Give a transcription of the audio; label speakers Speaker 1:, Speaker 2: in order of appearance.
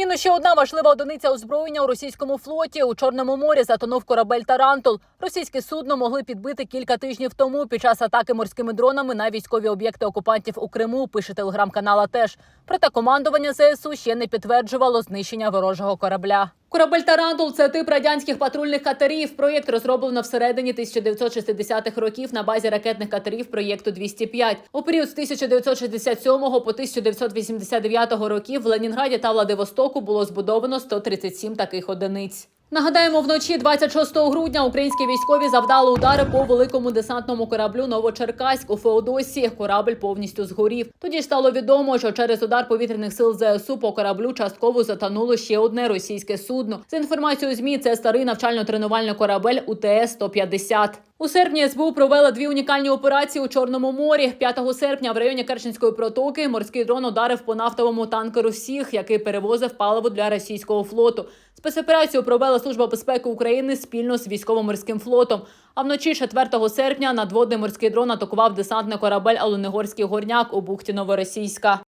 Speaker 1: Мінус ще одна важлива одиниця озброєння у російському флоті. У Чорному морі затонув корабель Тарантул. Російське судно могли підбити кілька тижнів тому під час атаки морськими дронами на військові об'єкти окупантів у Криму. Пише телеграм-канала. Теж проте командування ЗСУ ще не підтверджувало знищення ворожого корабля. Корабель Тарантул це тип радянських патрульних катерів. Проєкт розроблено всередині 1960-х років на базі ракетних катерів проєкту 205. У період з 1967 по 1989 років в Ленінграді та Владивостоку було збудовано 137 таких одиниць. Нагадаємо, вночі 26 грудня українські військові завдали удари по великому десантному кораблю Новочеркаськ у Феодосії. Корабль повністю згорів. Тоді ж стало відомо, що через удар повітряних сил ЗСУ по кораблю частково затонуло ще одне російське судно. За інформацією змі, це старий навчально-тренувальний корабель УТС 150 у серпні СБУ провела дві унікальні операції у Чорному морі. 5 серпня в районі Керченської протоки морський дрон ударив по нафтовому танкеру «Сіг», який перевозив паливо для російського флоту. Спецоперацію провела Служба безпеки України спільно з військово-морським флотом. А вночі 4 серпня надводний морський дрон атакував десантний корабель Алунегорський горняк у бухті Новоросійська.